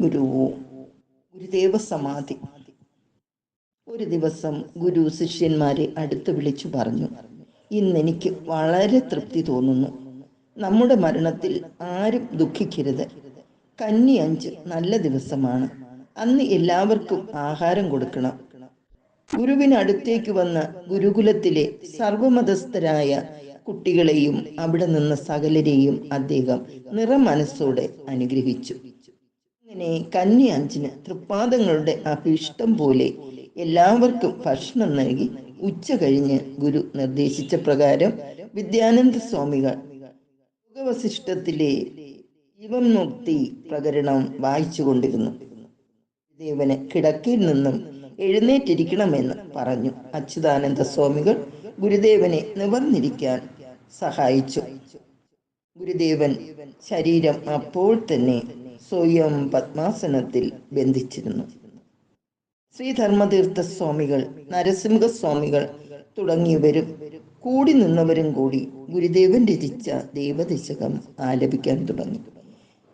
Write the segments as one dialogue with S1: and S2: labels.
S1: ഗുരു ഗുരുദേവ സമാധി ഒരു ദിവസം ഗുരു ശിഷ്യന്മാരെ അടുത്ത് വിളിച്ചു പറഞ്ഞു ഇന്ന് എനിക്ക് വളരെ തൃപ്തി തോന്നുന്നു. നമ്മുടെ മരണത്തിൽ ആരും ദുഃഖിക്കരുത്. കന്നി അഞ്ച് നല്ല ദിവസമാണ്. അന്ന് എല്ലാവർക്കും ആഹാരം കൊടുക്കണം. ഗുരുവിനടുത്തേക്ക് വന്ന ഗുരുകുലത്തിലെ സർവമതസ്ഥരായ കുട്ടികളെയും അവിടെ നിന്ന സകലരെയും അദ്ദേഹം നിറമനസ്സോടെ അനുഗ്രഹിച്ചു. അങ്ങനെ കന്നി അഞ്ചിന് തൃപ്പാദങ്ങളുടെ അഭിഷ്ടം പോലെ എല്ലാവർക്കും ഭക്ഷണം നൽകി ഉച്ച കഴിഞ്ഞ് ഗുരു നിർദ്ദേശിച്ച പ്രകാരം വിദ്യാനന്ദ സ്വാമികൾ യോഗവശിഷ്ടത്തിലെ ജീവൻമുക്തി പ്രകരണം വായിച്ചു കൊണ്ടിരുന്നു. ദേവന് കിടക്കയിൽ നിന്നും എഴുന്നേറ്റിരിക്കണമെന്ന് പറഞ്ഞു. അച്യുതാനന്ദ സ്വാമികൾ ഗുരുദേവനെ നിവർന്നിരിക്കാൻ സഹായിച്ചു. ഗുരുദേവൻ ശരീരം അപ്പോൾ തന്നെ സ്വയം പത്മാസനത്തിൽ ബന്ധിച്ചിരുന്നു. ശ്രീധർമ്മതീർത്ഥ സ്വാമികൾ നരസിംഹ സ്വാമികൾ തുടങ്ങിയവരും കൂടി നിന്നവരും കൂടി ഗുരുദേവൻ രചിച്ച ദൈവദശകം ആലപിക്കാൻ തുടങ്ങി.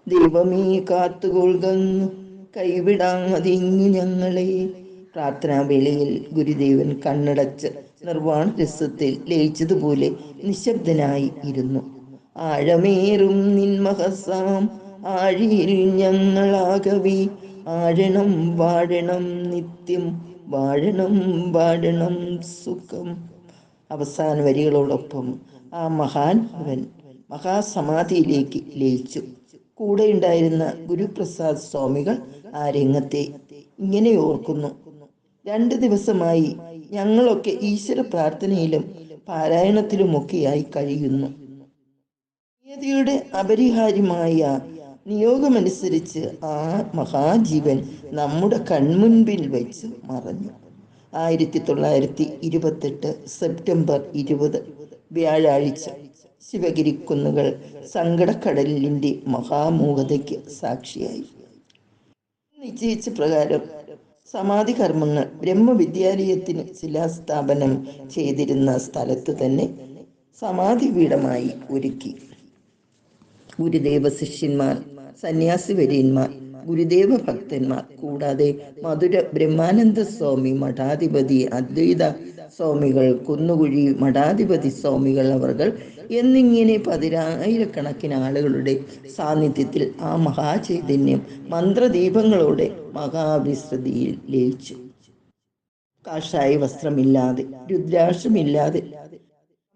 S1: ദൈവമേ കാത്തുകൊള്ളുന്നു കൈവിടാതിങ്ങു ഞങ്ങളെ. പ്രാർത്ഥനാവേളയിൽ ഗുരുദേവൻ കണ്ണടച്ച് നിർവാണ രസത്തിൽ ലയിച്ചതുപോലെ നിശബ്ദനായി ഇരുന്നു. ആഴമേറും നിന്മഹസാം ആഴിയിൽ ഞങ്ങളാകവി. ആഴണം വാഴണം നിത്യം. വാഴണം വാഴണം സുഖം. അവസാന വരികളോടൊപ്പം ആ മഹാൻ അവൻ മഹാസമാധിയിലേക്ക് ലയിച്ചു. കൂടെ ഉണ്ടായിരുന്ന ഗുരുപ്രസാദ് സ്വാമികൾ ആ രംഗത്തെ ഇങ്ങനെ ഓർക്കുന്നു. രണ്ട് ദിവസമായി ഞങ്ങളൊക്കെ ഈശ്വര പ്രാർത്ഥനയിലും പാരായണത്തിലുമൊക്കെയായി കഴിയുന്നു. നിയതിയുടെ അപരിഹാര്യമായ നിയോഗമനുസരിച്ച് ആ മഹാജീവൻ നമ്മുടെ കൺമുൻപിൽ വെച്ച് മറഞ്ഞു. ആയിരത്തി തൊള്ളായിരത്തി ഇരുപത്തെട്ട് സെപ്റ്റംബർ ഇരുപത് വ്യാഴാഴ്ച. ശിവഗിരി കുന്നുകൾ സങ്കടക്കടലിന്റെ മഹാമൂകതയ്ക്ക് സാക്ഷിയായി. നിശ്ചയിച്ച പ്രകാരം സമാധി കർമ്മങ്ങൾ ബ്രഹ്മവിദ്യാലയത്തിന് ശിലാസ്ഥാപനം ചെയ്തിരുന്ന സ്ഥലത്ത് തന്നെ സമാധി പീഠമായി ഒരുക്കി. ഗുരുദേവ ശിഷ്യന്മാർ സന്യാസി വര്യന്മാർ ഗുരുദേവ ഭക്തന്മാർ കൂടാതെ മധുര ബ്രഹ്മാനന്ദ സ്വാമി മഠാധിപതി അദ്വൈത സ്വാമികൾ കുന്നുകുഴി മഠാധിപതി സ്വാമികൾ അവർകൾ എന്നിങ്ങനെ പതിനായിരക്കണക്കിന് ആളുകളുടെ സാന്നിധ്യത്തിൽ ആ മഹാചൈതന്യം മന്ത്രദീപങ്ങളോടെ മഹാവിസ്തൃതിയിൽ ലയിച്ചു. കാഷായ വസ്ത്രമില്ലാതെ രുദ്രാക്ഷമില്ലാതെ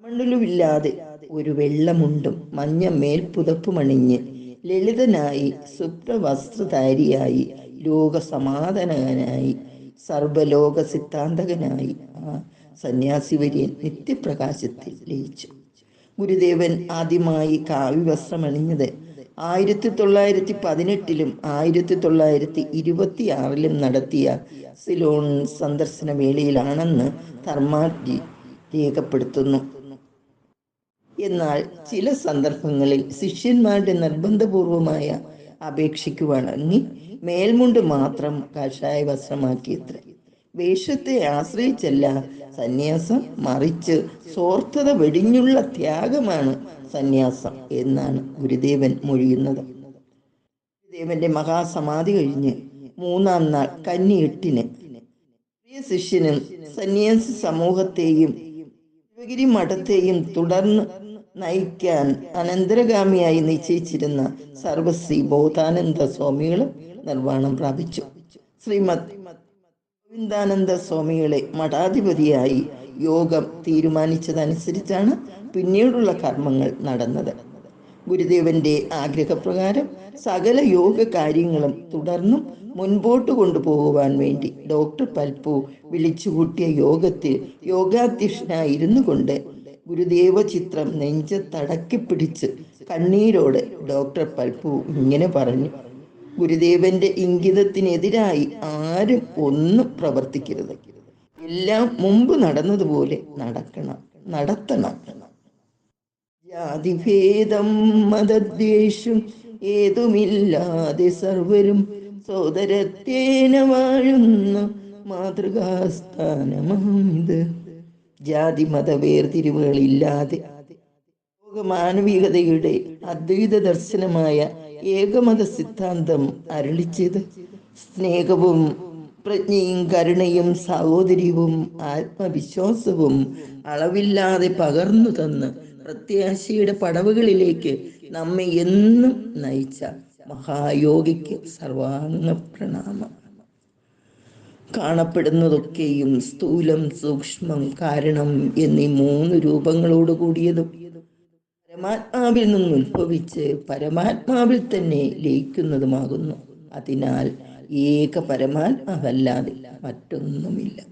S1: മണ്ഡലുമില്ലാതെ ഒരു വെള്ളമുണ്ടും മഞ്ഞ മേൽപ്പുതപ്പുമണിഞ്ഞ് ലളിതനായി സുപ്രവസ്ത്രധാരിയായി ലോകസമാധാനകനായി സർവലോക സിദ്ധാന്തകനായി ആ സന്യാസി വര്യൻ നിത്യപ്രകാശത്തിൽ ലയിച്ചു. ഗുരുദേവൻ ആദ്യമായി കാവ്യവസ്ത്രമണിഞ്ഞത് ആയിരത്തി തൊള്ളായിരത്തി പതിനെട്ടിലും ആയിരത്തി തൊള്ളായിരത്തി ഇരുപത്തി ആറിലും നടത്തിയ സിലോൺ സന്ദർശന വേളയിലാണെന്ന് ധർമാജി രേഖപ്പെടുത്തുന്നു. എന്നാൽ ചില സന്ദർഭങ്ങളിൽ ശിഷ്യന്മാരുടെ നിർബന്ധപൂർവമായ അപേക്ഷയ്ക്ക് വഴങ്ങി മേൽമുണ്ട് മാത്രം കഷായ വസ്ത്രമാക്കിയത്ര വേഷത്തെ ആശ്രയിച്ചല്ല സന്യാസം മറിച്ച് സ്വാർത്ഥത വെടിഞ്ഞുള്ള ത്യാഗമാണ് സന്യാസം എന്നാണ് ഗുരുദേവൻ മൊഴിയുന്നത്. ഗുരുദേവന്റെ മഹാസമാധി കഴിഞ്ഞ് മൂന്നാം നാൾ കന്നി എട്ടിന് പ്രിയ ശിഷ്യനും സന്യാസി സമൂഹത്തെയും ശിവഗിരി മഠത്തെയും തുടർന്ന് നയിക്കാൻ അനന്തരഗാമിയായി നിശ്ചയിച്ചിരുന്ന സർവശ്രീ ബോധാനന്ദ സ്വാമികളും നിർവാണം പ്രാപിച്ചു. ശ്രീമദ് ഗോവിന്ദാനന്ദ സ്വാമികളെ മഠാധിപതിയായി യോഗം തീരുമാനിച്ചതനുസരിച്ചാണ് പിന്നീടുള്ള കർമ്മങ്ങൾ നടന്നത്. ഗുരുദേവന്റെ ആഗ്രഹപ്രകാരം സകല യോഗ കാര്യങ്ങളും തുടർന്നും മുൻപോട്ട് കൊണ്ടുപോകുവാൻ വേണ്ടി ഡോക്ടർ പൽപ്പു വിളിച്ചുകൂട്ടിയ യോഗത്തിൽ യോഗാധ്യക്ഷനായിരുന്നു കൊണ്ട് ഗുരുദേവ ചിത്രം നെഞ്ചത്തടക്കി പിടിച്ച് കണ്ണീരോടെ ഡോക്ടർ പൽപ്പു ഇങ്ങനെ പറഞ്ഞു. ഗുരുദേവന്റെ ഇംഗിതത്തിനെതിരായി ആരും ഒന്നും പ്രവർത്തിക്കരുത്. എല്ലാം മുമ്പ് നടന്നതുപോലെ നടക്കണം നടത്തണം. ജാതിഭേദം മതദ്വേഷം ഏതുമില്ലാതെ സർവരും സോദരത്തേന വാഴുന്ന മാതൃകാസ്ഥാനമാണിത്. ജാതി മത വേർതിരിവുകളില്ലാതെ ലോകമാനവികതയുടെ അദ്വൈത ദർശനമായ ഏകമത സിദ്ധാന്തം അരളിച്ചത് സ്നേഹവും പ്രജ്ഞയും കരുണയും സഹോദര്യവും ആത്മവിശ്വാസവും അളവില്ലാതെ പകർന്നു തന്ന് പ്രത്യാശയുടെ പടവുകളിലേക്ക് നമ്മെ എന്നും നയിച്ച മഹായോഗിക്ക് സർവാംഗ പ്രണാമം കാണപ്പെടുന്നതൊക്കെയും സ്ഥൂലം സൂക്ഷ്മം കാരണം എന്നീ മൂന്ന് രൂപങ്ങളോട് കൂടിയതും പരമാത്മാവിൽ നിന്ന് ഉത്ഭവിച്ച് പരമാത്മാവിൽ തന്നെ ലയിക്കുന്നതുമാകുന്നു. അതിനാൽ ഏക പരമാത്മാവല്ലാതെ മറ്റൊന്നുമില്ല.